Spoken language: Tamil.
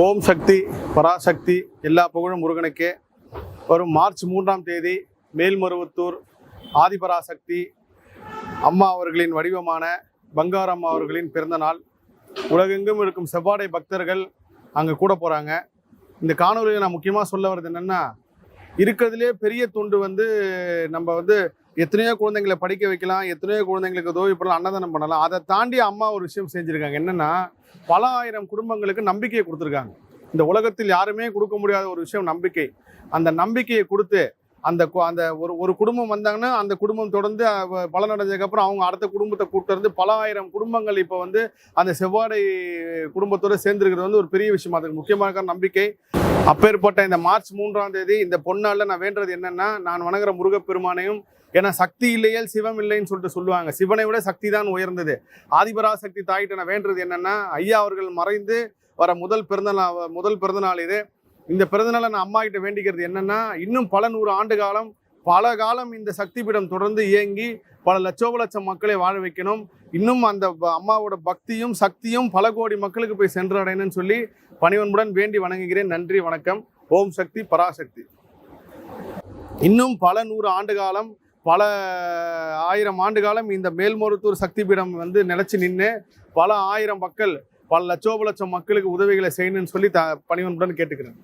ஓம் சக்தி பராசக்தி எல்லா புகழும் முருகனுக்கே. வரும் மார்ச் மூன்றாம் தேதி மேல்மருவத்தூர் ஆதிபராசக்தி அம்மா அவர்களின் வடிவமான பங்காரம்மா அவர்களின் பிறந்த நாள். உலகெங்கும் இருக்கும் செவ்வாடை பக்தர்கள் அங்கே கூட போகிறாங்க இந்த காணொலியில் நான் முக்கியமாக சொல்ல வர்றது என்னென்னா இருக்கிறதுலே பெரிய துண்டு வந்து நம்ம வந்து எத்தனையோ குழந்தைங்களை படிக்க வைக்கலாம் எத்தனையோ குழந்தைங்களுக்கு உதவி பண்ணலாம் அன்னதானம் பண்ணலாம். அதை தாண்டி அம்மா ஒரு விஷயம் செஞ்சுருக்காங்க. என்னென்னா பல ஆயிரம் குடும்பங்களுக்கு நம்பிக்கையை கொடுத்துருக்காங்க. இந்த உலகத்தில் யாருமே கொடுக்க முடியாத ஒரு விஷயம் நம்பிக்கை. அந்த நம்பிக்கையை கொடுத்து அந்த கு- அந்த ஒரு ஒரு குடும்பம் வந்தாங்கன்னா அந்த குடும்பம் தொடர்ந்து பலனடைஞ்சதுக்கப்புறம் பலன் அடைஞ்சதுக்கப்புறம் அவங்க அடுத்த குடும்பத்தை கூப்பிட்டு வந்து பல ஆயிரம் குடும்பங்கள் இப்போ வந்து அந்த செவ்வாடை குடும்பத்தோடு சேர்ந்துருக்கிறது வந்து ஒரு பெரிய விஷயம் அதுக்கு முக்கியமான நம்பிக்கை. அப்பேற்பட்ட இந்த மார்ச் மூன்றாம் தேதி இந்த பொன்னாளில் நான் வேண்டது என்னென்னா நான் வணங்குற முருகப்பெருமானையும் ஏன்னா சக்தி இல்லையேல் சிவம் இல்லைன்னு சொல்லிட்டு சொல்லுவாங்க. சிவனை விட சக்தி தான் உயர்ந்தது. ஆதிபராசக்தி தாயிட்ட நான் வேண்டது என்னென்னா ஐயா அவர்கள் மறைந்து வர முதல் பிறந்த நாள் முதல் பிறந்த நாள் இது. இந்த பிறந்தநாளை நான் அம்மா கிட்ட வேண்டிக்கிறது என்னன்னா இன்னும் பல நூறு ஆண்டு காலம் பல காலம் இந்த சக்தி பீடம் தொடர்ந்து இயங்கி பல லட்சோப லட்சம் மக்களை வாழ வைக்கணும். இன்னும் அந்த அம்மாவோட பக்தியும் சக்தியும் பல கோடி மக்களுக்கு போய் சென்றடையணும்னு சொல்லி பணிவன்புடன் வேண்டி வணங்குகிறேன். நன்றி வணக்கம். ஓம் சக்தி பராசக்தி. இன்னும் பல நூறு ஆண்டு காலம் பல ஆயிரம் ஆண்டு காலம் இந்த மேல்மருத்தூர் சக்தி பீடம் வந்து நிலச்சி நின்று பல ஆயிரம் மக்கள் பல லட்சோப லட்சம் மக்களுக்கு உதவிகளை செய்யணும்னு சொல்லி த பணிவன்புடன் கேட்டுக்கிறேன்.